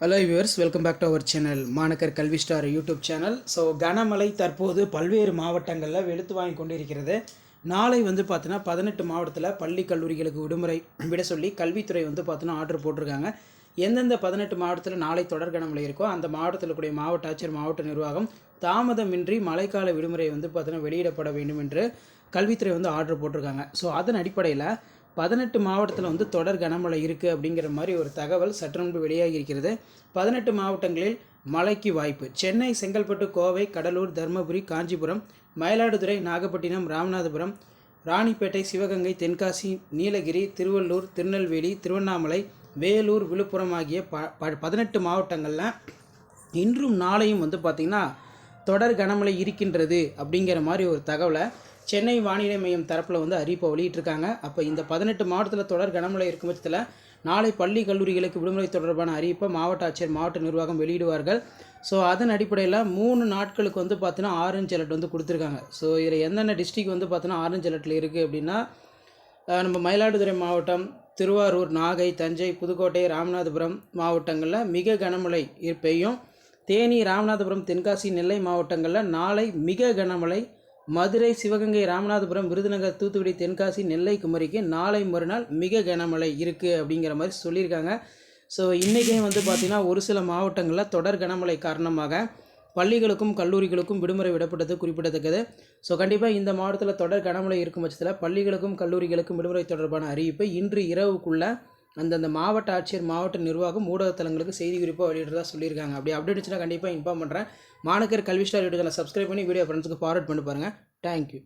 Hello viewers welcome back to our channel Managar Kalvi star YouTube channel so கனமழை தற்போது பல்வேறு மாவட்டங்களில் வெளுத்து வாங்கி கொண்டிருக்கிறது. நாளை வந்து பார்த்தீங்கன்னா பதினெட்டு மாவட்டத்தில் பள்ளி கல்லூரிகளுக்கு விடுமுறை விட சொல்லி கல்வித்துறை வந்து பார்த்தீங்கன்னா ஆர்டர் போட்டிருக்காங்க. எந்தெந்த பதினெட்டு மாவட்டத்தில் நாளை தொடர் கனமழை இருக்கோ அந்த மாவட்டத்தில் கூடிய மாவட்ட ஆட்சியர் மாவட்ட நிர்வாகம் தாமதமின்றி மழைக்கால விடுமுறை வந்து பார்த்தீங்கன்னா வெளியிடப்பட வேண்டும் என்று கல்வித்துறை வந்து ஆர்டர் போட்டிருக்காங்க. ஸோ அதன் அடிப்படையில் பதினெட்டு மாவட்டத்தில் வந்து தொடர் கனமழை இருக்குது அப்படிங்கிற மாதிரி ஒரு தகவல் சற்று முன்பு வெளியாகி இருக்கிறது பதினெட்டு மாவட்டங்களில் மழைக்கு வாய்ப்பு. சென்னை செங்கல்பட்டு கோவை கடலூர் தருமபுரி காஞ்சிபுரம் மயிலாடுதுறை நாகப்பட்டினம் ராமநாதபுரம் ராணிப்பேட்டை சிவகங்கை தென்காசி நீலகிரி திருவள்ளூர் திருநெல்வேலி திருவண்ணாமலை வேலூர் விழுப்புரம் ஆகிய ப ப- பதினெட்டு மாவட்டங்களில் இன்றும் நாளையும் வந்து பார்த்திங்கன்னா தொடர் கனமழை இருக்கின்றது அப்படிங்கிற மாதிரி ஒரு தகவலை சென்னை வானிலை மையம் தரப்பில் வந்து அறிவிப்பை வெளியிட்டிருக்காங்க. அப்போ இந்த பதினெட்டு மாவட்டத்தில் தொடர் கனமழை இருக்கும் பட்சத்தில் நாளை பள்ளி கல்லூரிகளுக்கு விடுமுறை தொடர்பான அறிவிப்பை மாவட்ட ஆட்சியர் மாவட்ட நிர்வாகம் வெளியிடுவார்கள். ஸோ அதன் அடிப்படையில் மூணு நாட்களுக்கு வந்து பார்த்தீங்கன்னா ஆரஞ்சு அலர்ட் வந்து கொடுத்துருக்காங்க. ஸோ இதில் என்னென்ன டிஸ்ட்ரிக் வந்து பார்த்தீங்கன்னா ஆரஞ்சு அலர்ட்டில் இருக்குது அப்படின்னா நம்ம மயிலாடுதுறை மாவட்டம் திருவாரூர் நாகை தஞ்சை புதுக்கோட்டை ராமநாதபுரம் மாவட்டங்களில் மிக கனமழை பெய்யும். தேனி ராமநாதபுரம் தென்காசி நெல்லை மாவட்டங்களில் நாளை மிக கனமழை மதுரை சிவகங்கை ராமநாதபுரம் விருதுநகர் தூத்துக்குடி தென்காசி நெல்லை குமரிக்கு நாளை மறுநாள் மிக கனமழை இருக்குது அப்படிங்கிற மாதிரி சொல்லியிருக்காங்க. ஸோ இன்றைக்கே வந்து பார்த்திங்கன்னா ஒரு சில மாவட்டங்களில் தொடர் கனமழை காரணமாக பள்ளிகளுக்கும் கல்லூரிகளுக்கும் விடுமுறை விடப்பட்டது குறிப்பிடத்தக்கது. ஸோ கண்டிப்பாக இந்த மாவட்டத்தில் தொடர் கனமழை இருக்கும் பட்சத்தில் பள்ளிகளுக்கும் கல்லூரிகளுக்கும் விடுமுறை தொடர்பான அறிவிப்பை இன்று இரவுக்குள்ளே அந்தந்த மாவட்ட ஆட்சியர் மாவட்ட நிர்வாகம் ஊடகத்தலங்களுக்கு செய்தி குறிப்பாக வெளியிடுறதா சொல்லியிருக்காங்க. அப்படி அப்டேட் இருந்துச்சுன்னா கண்டிப்பாக இன்ஃபார்ம் பண்ணுறேன் Managar Kalvi star YouTube subscribe பண்ணி வீடியோ ஃப்ரெண்ட்ஸுக்கு ஃபார்வர்ட் பண்ணி பாருங்கள் தேங்க்யூ